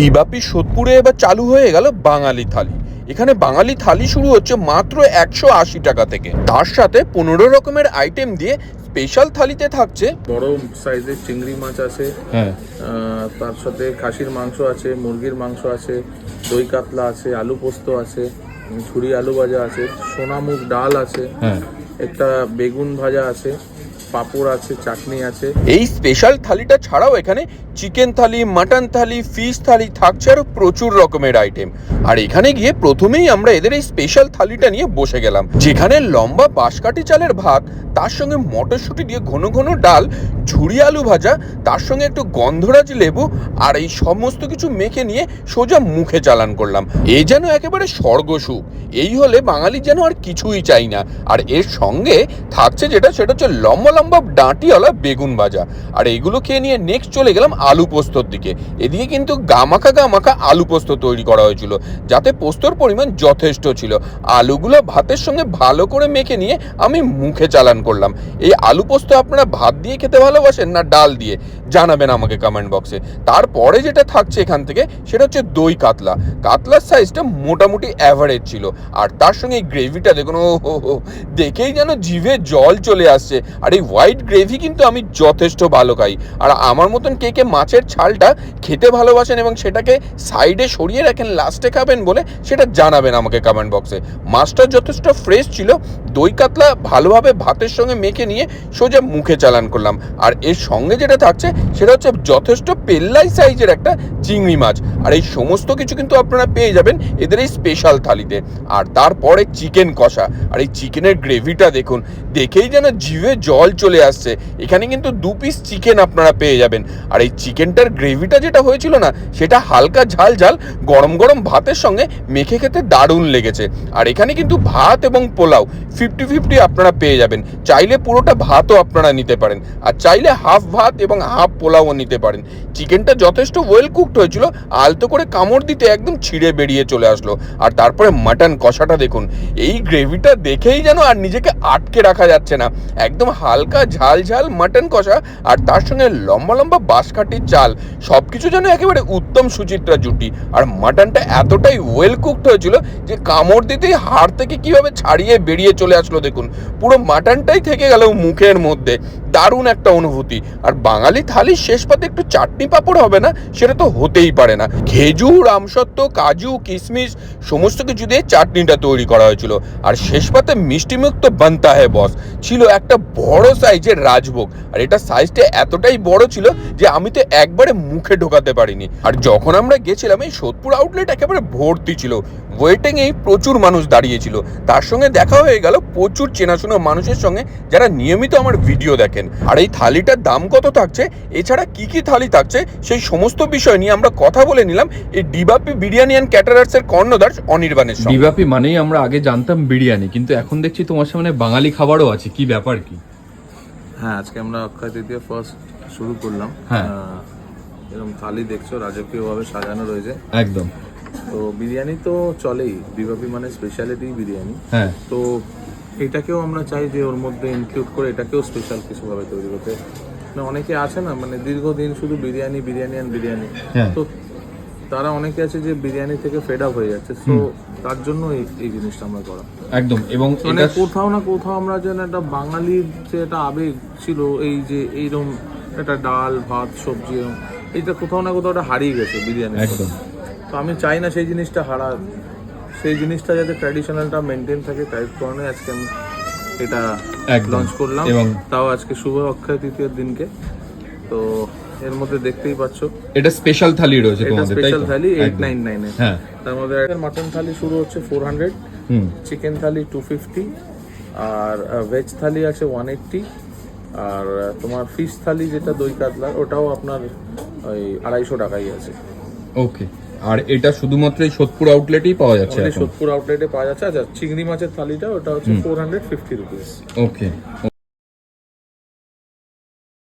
ডিবাপি সোদপুরে এবার চালু হয়ে গেল বাঙালি থালি। এখানে বাঙালি থালি শুরু হচ্ছে মাত্র একশো আশি টাকা থেকে। তার সাথে পনেরো রকমের আইটেম দিয়ে স্পেশাল থালিতে থাকছে বড় সাইজের চিংড়ি মাছ আছে হ্যাঁ। তার সাথে খাসির মাংস আছে মুরগির মাংস আছে দই কাতলা আছে আলু পোস্ত আছে ঝুরি আলু ভাজা আছে সোনা মুগ ডাল আছে হ্যাঁ। একটা বেগুন ভাজা আছে পাঁপড় আছে, চাটনি আছে। এই স্পেশাল থালিটা ছাড়াও এখানে chicken thali mutton thali fish thali থাকছে আরও প্রচুর রকমের আইটেম আর এখানে গিয়ে প্রথমেই আমরা এদের এই স্পেশাল থালিটা নিয়ে বসে গেলাম। যেখানে লম্বা বাঁশকাঠি চালের ভাত, তার সঙ্গে মটরশুঁটি দিয়ে ঘন ঘন ডাল ঝুড়ি আলু ভাজা, তার সঙ্গে একটু গন্ধরাজ লেবু আর এই সমস্ত কিছু মেখে নিয়ে সোজা মুখে চালান করলাম। এ যেন একেবারে স্বর্গসুখ। এই হলে বাঙালি যেন আর কিছুই চাই না। আর এর সঙ্গে থাকছে যেটা, সেটা হচ্ছে লম্বা লম্বা ডাঁটিওয়ালা বেগুন ভাজা। আর এইগুলো খেয়ে নিয়ে নেক্সট চলে গেলাম আলু পোস্তর দিকে। এদিকে কিন্তু গামাখা গামাখা আলু পোস্ত তৈরি করা হয়েছিল, যাতে পোস্তর পরিমাণ যথেষ্ট ছিল। আলুগুলো ভাতের সঙ্গে ভালো করে মেখে নিয়ে আমি মুখে চালান করলাম। এই আলু পোস্ত আপনারা ভাত দিয়ে খেতে ভালোবাসেন না ডাল দিয়ে? জানাবেন আমাকে কমেন্ট বক্সে তারপরে যেটা থাকছে এখান থেকে, সেটা হচ্ছে দই কাতলা। কাতলার সাইজটা মোটামুটি অ্যাভারেজ ছিল। আর তার সঙ্গে এই গ্রেভিটা দেখুন ও দেখেই যেন জিভে জল চলে আসছে। আর এই হোয়াইট গ্রেভি কিন্তু আমি যথেষ্ট ভালো খাই। আর আমার মতন কে কে মাছের ছালটা খেতে ভালোবাসেন এবং সেটাকে সাইডে সরিয়ে রাখেন, লাস্টে খাবেন বলে সেটা জানাবেন আমাকে কমেন্ট বক্সে মাছটা যথেষ্ট ফ্রেশ ছিল, দই কাতলা ভালোভাবে ভাতের সঙ্গে মেখে নিয়ে সোজা মুখে চালান করলাম। আর এর সঙ্গে যেটা থাকছে, সেটা হচ্ছে যথেষ্ট পেল্লাই সাইজের একটা চিংড়ি মাছ। আর এই সমস্ত কিছু কিন্তু আপনারা পেয়ে যাবেন এদের এই স্পেশাল থালিতে। আর তারপরে চিকেন কষা। আর এই চিকেনের গ্রেভিটা দেখুন, দেখেই যেন জিভে জল চলে আসছে। এখানে কিন্তু দু পিস চিকেন আপনারা পেয়ে যাবেন। আর এই চিকেনটার গ্রেভিটা যেটা হয়েছিল না, সেটা হালকা ঝাল ঝাল, গরম গরম ভাতের সঙ্গে মেখে খেতে দারুণ লেগেছে। আর এখানে কিন্তু ভাত এবং পোলাও ফিফটি ফিফটি আপনারা পেয়ে যাবেন। চাইলে পুরোটা ভাতও আপনারা নিতে পারেন। আর চাইলে হাফ ভাত এবং হাফ পোলাও নিতে পারেন। চিকেনটা যথেষ্ট ওয়েল কুকড হয়েছিল, আলতো করে কামড় দিতে একদম ছিঁড়ে বেরিয়ে চলে আসলো। আর তারপরে মাটন কষাটা দেখুন, এই গ্রেভিটা দেখেই যেন আর নিজেকে আটকে রাখা যাচ্ছে না। একদম হালকা ঝাল ঝাল মাটন কষা আর তার সঙ্গে লম্বা লম্বা বাঁশকাঠির চাল। সব কিছু যেন একেবারে উত্তম সুচিত্রা জুটি। আর মাটনটা এতটাই ওয়েল কুকড হয়েছিল যে কামড় দিতেই হাড় থেকে কীভাবে ছাড়িয়ে বেরিয়ে চলে আসলো দেখুন। পুরো মাটনটাই থেকে গেল মুখের মধ্যে। দারুণ একটা অনুভূতি। আর বাঙালি থালির শেষ পাতে একটু চাটনি পাঁপড় হবে না? সেটা তো হতেই পারে না। খেজুর, আমসত্ত্ব, কাজু, কিশমিশ সমস্ত কিছু দিয়ে চাটনিটা তৈরি করা হয়েছিল। আর শেষ পাতে মিষ্টিমুক্ত বানতা হে বস। ছিল একটা বড় সাইজের রাজভোগ। আর এটা সাইজটা এতটাই বড় ছিল যে আমি তো একবারে মুখে ঢোকাতে পারিনি। আর যখন আমরা গেছিলাম, এই সোদপুর আউটলেট একেবারে ভর্তি ছিল। ওয়েটিং এই প্রচুর মানুষ দাঁড়িয়েছিল। তার সঙ্গে দেখা হয়ে গেল প্রচুর চেনাশোনা মানুষের সঙ্গে যারা নিয়মিত আমার ভিডিও দেখেন। আর এই থালিটার দাম কত থাকছে? এছাড়া কি কি থালি থাকছে? সেই সমস্ত বিষয় নিয়ে আমরা কথা বলে নিলাম এই ডিবাপি বিরিয়ানি অ্যান্ড ক্যাটারার্স এর কর্ণধার অনির্বাণের সঙ্গে। ডিবাপি মানেই আমরা আগে জানতাম বিরিয়ানি, কিন্তু এখন দেখছি তোমার সামনে বাঙালি খাবারও আছে। কি ব্যাপার কি? হ্যাঁ আজকে আমরা অক্ষয় তৃতীয় ফার্স্ট শুরু করলাম। হ্যাঁ। এরকম থালি দেখছ রাজকীয়ভাবে সাজানো রয়েছে। একদম। তো বিরিয়ানি তো চলেই বিভাপি মানে স্পেশালিটি বিরিয়ানি। হ্যাঁ। তো এটাকেও আমরা চাই যে ওর মধ্যে ইনক্লুড করে এটাকেও স্পেশাল কিছুভাবে তৈরি করতে। মানে অনেকে আছে না মানে দীর্ঘদিন শুধু বিরিয়ানি বিরিয়ানি অ্যান্ড বিরিয়ানি। হ্যাঁ। তো তারা অনেকে আছে যে বিরিয়ানি থেকে ফেড আপ হয়ে যাচ্ছে তো তার জন্য এই এই জিনিসটা আমরা করা। একদম এবং মানে কোথাও না কোথাও আমরা যেন একটা বাঙালির যে একটা আবেগ ছিল এই যে এইরকম একটা ডাল ভাত সবজি এরম, এইটা কোথাও না কোথাও একটা হারিয়ে গেছে বিরিয়ানি একদম। তো আমি চাই না সেই জিনিসটা হারা সেই জিনিসটা যাতে ট্র্যাডিশনালটা মেনটেন থাকে তাই কারণে আজকে আমি এটা লঞ্চ করলাম। তাও আজকে শুভ অক্ষয় তৃতীয় দিনকে। তো এর মধ্যে দেখতেই পাচ্ছ। এটা স্পেশাল থালি রয়েছে তোমাদের তাই স্পেশাল থালি এইট একদম। নাইন নাইনে হ্যাঁ। তার মধ্যে মাটন থালি শুরু হচ্ছে ফোর হান্ড্রেড হুম। চিকেন থালি টু ফিফটি আর ভেজ থালি আছে ওয়ান এইট্টি আর তোমার ফিশ থালি যেটা দই কাতলার ওটাও আপনার ওই আড়াইশো টাকাই আছে। ওকে আর এটা শুধুমাত্র এই সোদপুর আউটলেটেই পাওয়া যাচ্ছে সোদপুর আউটলেটে পাওয়া যাচ্ছে। আচ্ছা চিংড়ি মাছের থালিটা ওটা হচ্ছে four hundred fifty rupees okay